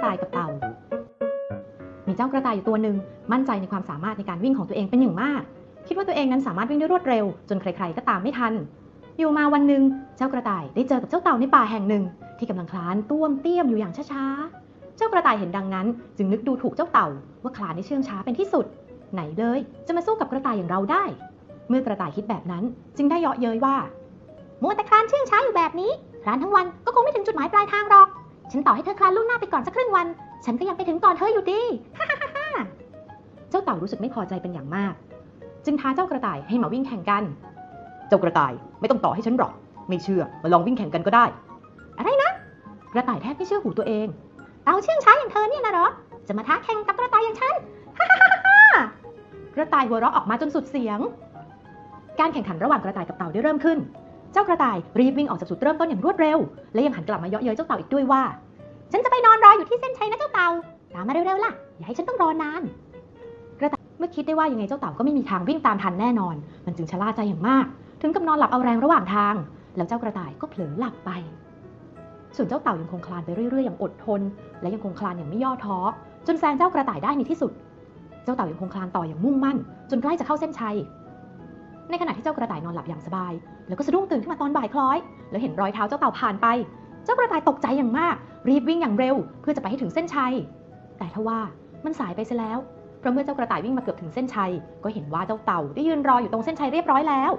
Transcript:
ระต่ายกับเต่า มีเจ้ากระต่ายอยู่ตัวหนึ่งมั่นใจในความสามารถในการวิ่งของตัวเองเป็นอย่างมาก คิดว่าตัวเองนั้นสามารถวิ่งได้รวดเร็ว จนใคร ๆ ก็ตามไม่ทัน อยู่มาวันหนึ่งเจ้ากระต่ายได้เจอกับเจ้าเต่าในป่าแห่งหนึ่ง ที่กำลังคลานต้วมเตี้ยมอยู่อย่างช้าๆ เจ้ากระต่ายเห็นดังนั้น จึงนึกดูถูกเจ้าเต่า ว่าคลานได้เชื่องช้าเป็นที่สุด ไหนเลย จะมาสู้กับกระต่ายอย่างเราได้ เมื่อกระต่ายคิดแบบนั้นจึงได้เยาะเย้ยว่ามัวแต่คลานเชื่องช้าอยู่แบบนี้คลานทั้งวันก็คงไม่ถึงจุดหมายปลายทางหรอก ฉันต่อให้เธอคลานล่วงหน้าไปก่อนสักครึ่งวัน ฉันก็ยังไปถึงก่อนเธออยู่ดีเจ้าเต่ารู้สึกไม่พอใจเป็นอย่างมาก จึงท้าเจ้ากระต่ายให้มาวิ่งแข่งกัน เจ้ากระต่ายไม่ต้องต่อให้ฉันหรอก ไม่เชื่อมาลองวิ่งแข่งกันก็ได้ อะไรนะ กระต่ายแทบไม่เชื่อหูตัวเอง เต่าเชื่องช้าอย่างเธอเนี่ยนะหรอ จะมาท้าแข่งกับกระต่ายอย่างฉันกระต่ายหัวเราะออกมาจนสุดเสียง การแข่งขันระหว่างกระต่ายกับเต่าได้เริ่มขึ้น เจ้ากระต่ายรีบวิ่งออกจากจุดเริ่มต้นอย่างรวดเร็ว และยังหันกลับมาเยาะเย้ยเจ้าเต่าอีกด้วยว่า ฉันจะไปนอนรออยู่ที่เส้นชัยนะเจ้าเต่า ตามมาเร็วๆล่ะ อย่าให้ฉันต้องรอนาน กระต่ายเมื่อคิดได้ว่ายังไงเจ้าเต่าก็ไม่มีทางวิ่งตามทันแน่นอน มันจึงชะล่าใจอย่างมาก ถึงกับนอนหลับเอาแรงระหว่างทาง แล้วเจ้ากระต่ายก็เผลอหลับไป ส่วนเจ้าเต่ายังคงคลานไปเรื่อยๆอย่างอดทน และยังคงคลานอย่างไม่ย่อท้อ จนแซงเจ้ากระต่ายได้ในที่สุด เจ้าเต่ายังคงคลานต่ออย่างมุ่งมั่น จนใกล้จะเข้าเส้นชัย ในขณะที่เจ้ากระต่ายนอนหลับอย่างสบาย แล้วก็สะดุ้งตื่นขึ้นมาตอนบ่ายคล้อย แล้วเห็นรอยเท้าเจ้าเต่าผ่านไป เจ้ากระต่ายตกใจอย่างมาก รีบวิ่งอย่างเร็ว เพื่อจะไปให้ถึงเส้นชัย แต่ทว่ามันสายไปซะแล้ว เพราะเมื่อเจ้ากระต่ายวิ่งมาเกือบถึงเส้นชัย ก็เห็นว่าเจ้าเต่าได้ยืนรออยู่ตรงเส้นชัยเรียบร้อยแล้ว